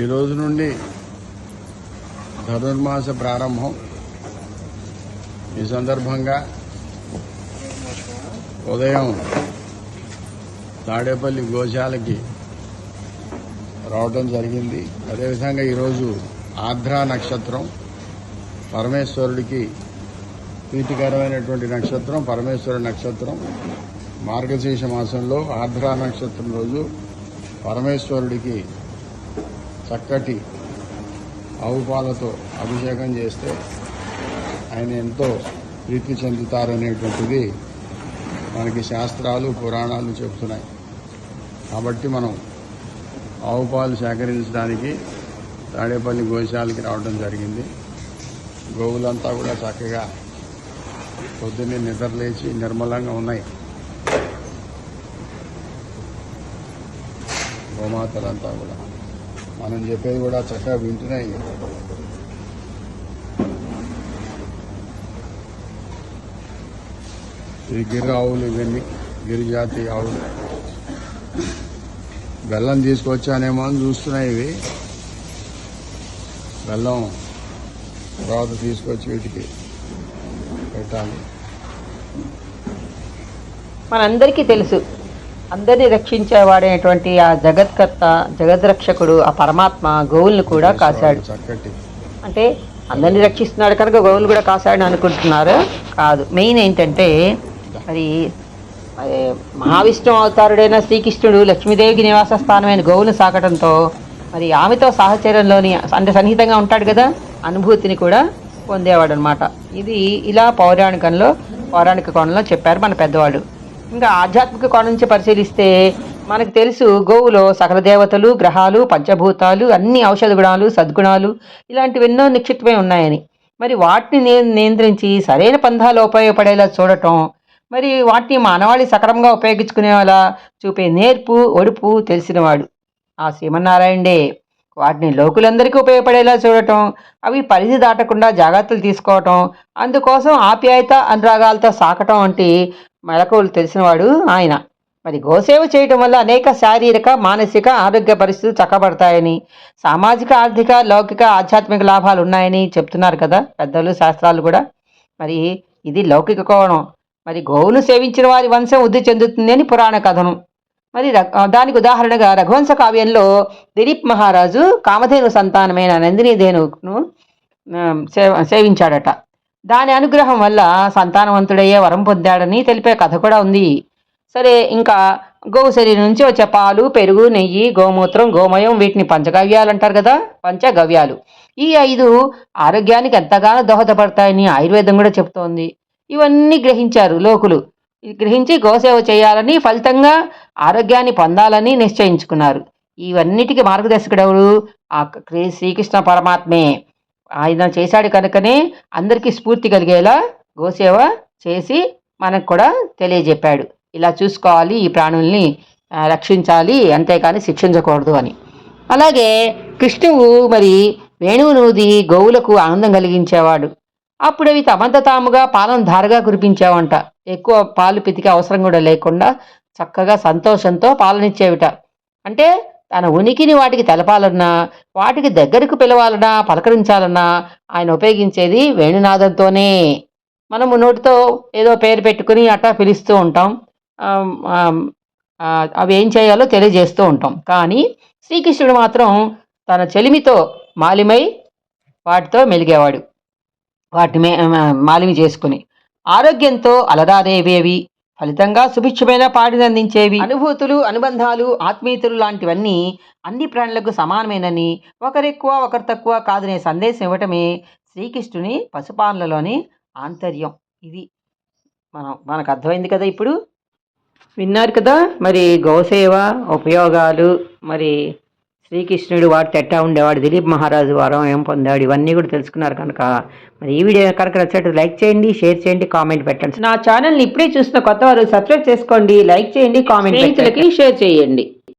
ఈరోజు నుండి ధనుర్మాస ప్రారంభం. ఈ సందర్భంగా ఉదయం తాడేపల్లి గోశాలకి రావడం జరిగింది. అదేవిధంగా ఈరోజు ఆంధ్రా నక్షత్రం పరమేశ్వరుడికి ప్రీతికరమైనటువంటి నక్షత్రం పరమేశ్వరు నక్షత్రం. మార్గశీర్ష మాసంలో ఆర్ద్రా నక్షత్రం రోజు పరమేశ్వరుడికి చక్కటి ఆవు పాలతో అభిషేకం చేస్తే ఆయన ఎంతో ప్రీతి చెందుతారనేటువంటిది మనకి శాస్త్రాలు పురాణాలు చెబుతున్నాయి కాబట్టి మనం ఆవు పాలు సేకరించడానికి తాడేపల్లి గోశాలకి రావడం జరిగింది. గోవులంతా కూడా చక్కగా పొద్దున్నే నిద్రలేచి నిర్మలంగా ఉన్నాయి. గోమాతలంతా కూడా. మనం చెప్పేది కూడా చక్కగా వింటున్నాయి ఈ గిరి ఆవులు ఇవన్నీ గిరిజాతి ఆవులు. బెల్లం తీసుకొచ్చానేమో అని చూస్తున్నాయి ఇవి. బెల్లం తర్వాత తీసుకొచ్చి వీటికి పెట్టాలి. మనందరికీ తెలుసు అందరినీ రక్షించేవాడైనటువంటి ఆ జగత్కర్త జగద్రక్షకుడు ఆ పరమాత్మ గోవుల్ని కూడా కాశాడు. అంటే అందరినీ రక్షిస్తున్నాడు కనుక గోవులు కూడా కాశాడని అనుకుంటున్నారు. కాదు మెయిన్ ఏంటంటే మరి మరి మహావిష్ణు అవతారుడైన శ్రీకృష్ణుడు లక్ష్మీదేవికి నివాస స్థానమైన గోవులను సాకటంతో మరి ఆమెతో సాహచర్యంలోని అంటే సన్నిహితంగా ఉంటాడు కదా అనుభూతిని కూడా పొందేవాడు అనమాట ఇది ఇలా పౌరాణికంలో పౌరాణిక కోణంలో చెప్పారు మన పెద్దవాళ్ళు. ఇంకా ఆధ్యాత్మిక కోణం నుంచి పరిశీలిస్తే మనకు తెలుసు గోవులో సకల దేవతలు గ్రహాలు పంచభూతాలు అన్ని ఔషధ గుణాలు సద్గుణాలు ఇలాంటివి ఎన్నో నిక్షిప్తమై ఉన్నాయని. మరి వాటిని నియంత్రించి సరైన పంధాలు ఉపయోగపడేలా చూడటం మరి వాటిని మానవాళి సక్రమంగా ఉపయోగించుకునేలా చూపే నేర్పు ఒడుపు తెలిసినవాడు. ఆ శ్రీమన్నారాయణే వాటిని లోకులందరికీ ఉపయోగపడేలా చూడటం అవి పరిధి దాటకుండా జాగ్రత్తలు తీసుకోవటం అందుకోసం ఆప్యాయత అనురాగాలతో సాకటం వంటి మెలకువలు తెలిసినవాడు ఆయన. మరి గోసేవ చేయటం వల్ల అనేక శారీరక మానసిక ఆరోగ్య పరిస్థితులు చక్కబడతాయని సామాజిక ఆర్థిక లౌకిక ఆధ్యాత్మిక లాభాలు ఉన్నాయని చెప్తున్నారు కదా పెద్దలు శాస్త్రాలు కూడా. మరి ఇది లౌకిక కోణం. మరి గోవును సేవించిన వారి వంశం వృద్ధి చెందుతుంది అని పురాణ కథనం. మరి ర- దానికి ఉదాహరణగా రఘువంశ కావ్యంలో దిలీప్ మహారాజు కామధేను సంతానమైన నందినీదేను సేవ సేవించాడట. దాని అనుగ్రహం వల్ల సంతానవంతుడయ్యే వరం పొందాడని తెలిపే కథ కూడా ఉంది. సరే ఇంకా గోవు శరీరం నుంచి వచ్చే పాలు పెరుగు నెయ్యి గోమూత్రం గోమయం వీటిని పంచగవ్యాలు అంటారు కదా? పంచగవ్యాలు. ఈ ఐదు ఆరోగ్యానికి ఎంతగానో దోహదపడతాయని ఆయుర్వేదం కూడా చెప్తోంది. ఇవన్నీ గ్రహించారు లోకులు. ఇది గ్రహించి గోసేవ చేయాలని ఫలితంగా ఆరోగ్యాన్ని పొందాలని నిశ్చయించుకున్నారు. ఇవన్నిటికీ మార్గదర్శకుడెవరు ఆ క్రీ- శ్రీకృష్ణ పరమాత్మే. ఆయన చేశాడు కనుకనే అందరికీ స్ఫూర్తి కలిగేలా గోసేవ చేసి మనకు కూడా తెలియజెప్పాడు. ఇలా చూసుకోవాలి ఈ ప్రాణుల్ని రక్షించాలి అంతేకాని శిక్షించకూడదు అని. అలాగే కృష్ణువు మరి వేణువు నూది గోవులకు ఆనందం కలిగించేవాడు. అప్పుడు అవి తమంత తాముగా పాలను ధారగా కురిపించావంట. ఎక్కువ పాలు పితికే అవసరం కూడా లేకుండా చక్కగా సంతోషంతో పాలనిచ్చేవిట. అంటే తన ఉనికిని వాటికి తెలపాలన్నా వాటికి దగ్గరకు పిలవాలన్నా పలకరించాలన్నా ఆయన ఉపయోగించేది వేణునాదంతోనే మనము నోటితో ఏదో పేరు పెట్టుకుని అట్టా పిలుస్తూ ఉంటాం. అవి ఏం చేయాలో తెలియజేస్తూ ఉంటాం. కానీ శ్రీకృష్ణుడు మాత్రం తన చెలిమితో మాలిమై వాటితో మెలిగేవాడు. వాటిని మాలిమి చేసుకుని. ఆరోగ్యంతో అలరారేవేవి ఫలితంగా సుభిక్షమైన పాడిని అందించేవి. అనుభూతులు అనుబంధాలు ఆత్మీయతలు లాంటివన్నీ అన్ని ప్రాణులకు సమానమేనని ఒకరెక్కువ ఒకరు తక్కువ కాదనే సందేశం ఇవ్వటమే శ్రీకృష్ణుని పశుపాలనలోని ఆంతర్యం. ఇది మనం మనకు అర్థమైంది కదా ఇప్పుడు? విన్నారు కదా మరి గోసేవ ఉపయోగాలు మరి శ్రీకృష్ణుడు వాడు తెట్టా ఉండేవాడు దిలీప్ మహారాజు వారం ఏం పొందాడు? ఇవన్నీ కూడా తెలుసుకున్నారు కనుక. మరి ఈ వీడియో కనుక నచ్చినట్టు లైక్ చేయండి షేర్ చేయండి కామెంట్ పెట్టండి. నా ఛానల్ని ఇప్పుడే చూసిన కొత్త వారు సబ్స్క్రైబ్ చేసుకోండి లైక్ చేయండి కామెంట్ షేర్ చేయండి.